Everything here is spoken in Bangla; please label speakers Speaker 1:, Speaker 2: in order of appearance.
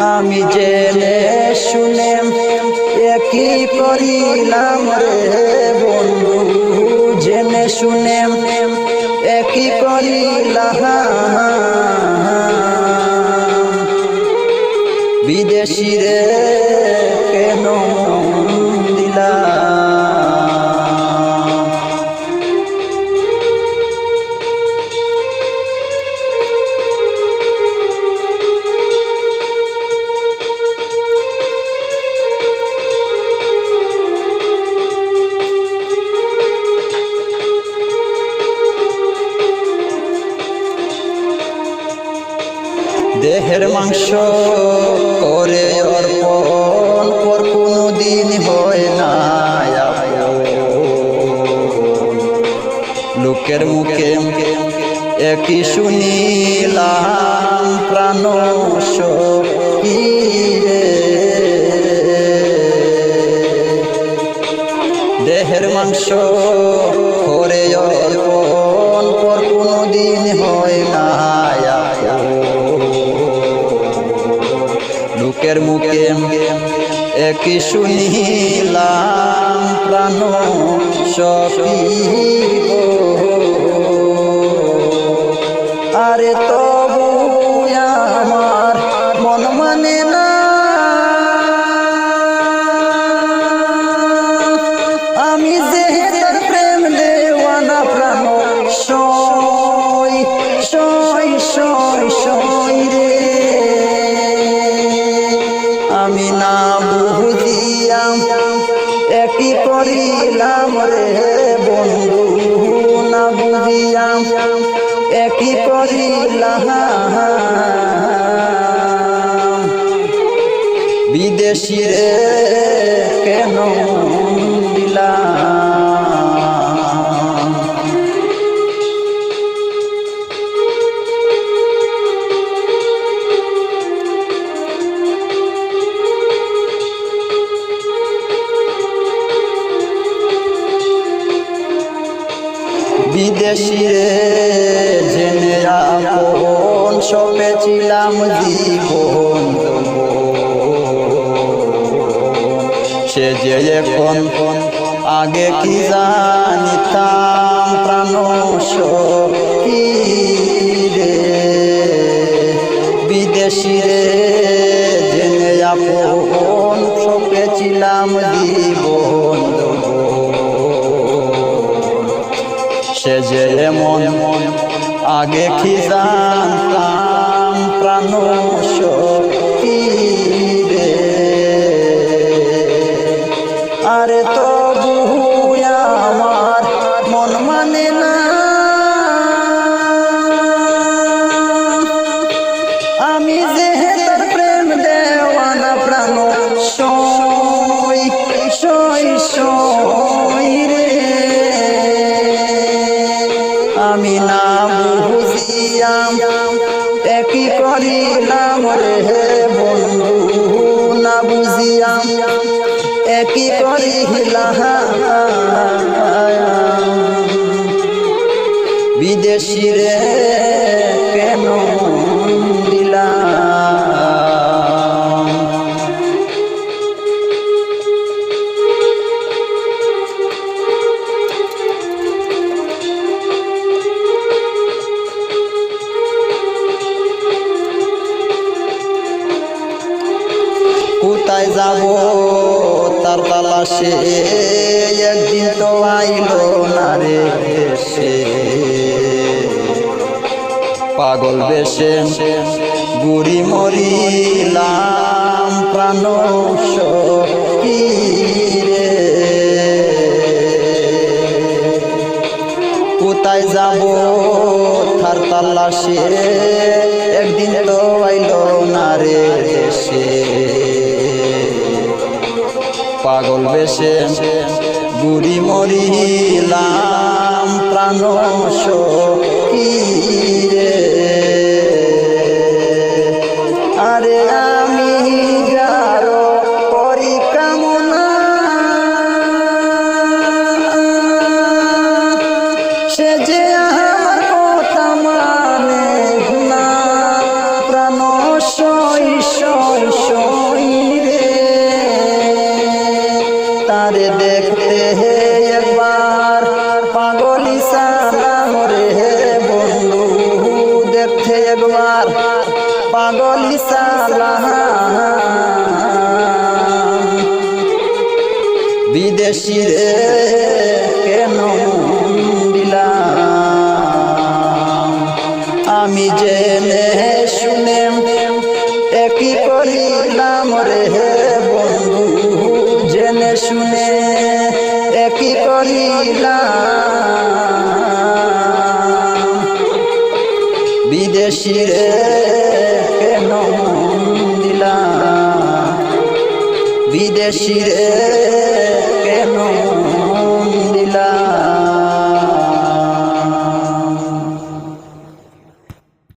Speaker 1: আমি জেনে শুনে একই করিলাম রে বন্ধু। জেনে শুনে একই করিলাম। বিদেশি দেহের মাংস করে অর্পণ পর কোনো দিন হয় না লোকের মুখে একই শুনিলাম প্রাণ। দেহের মাংস করে একই শুনিলাম প্রাণ সপি আরে তবু বিদেশি কেন সপেছিলাম জীবন। সে যে এখন আগে কি জানিতাম প্রাণ রে বিদেশি রে, জেনে আপন সপেছিলাম জীবন। সে যে এমন আগে কি জানতাম প্রাণ আরে তবু একই করিলাম হে বন্ধু না বুঝিয়াম একই করিলাম বিদেশি রে কোথায় যাব? তার তালাশে একদিন তো আইলো না রে সে পাগল বেশে গুড়ি মরিলাম, প্রাণ কোথায় যাব? থার তাল্লাশে একদিন তো আইলো না রে পাগল বেশে গুড়ি মরিলাম প্রাণ পাগলি বিদেশি রে, কেন আমি জেনে শুনে একই করিলাম রে বন্ধু, জেনে শুনে একই করিলাম। বিদেশি রে বিদেশি রে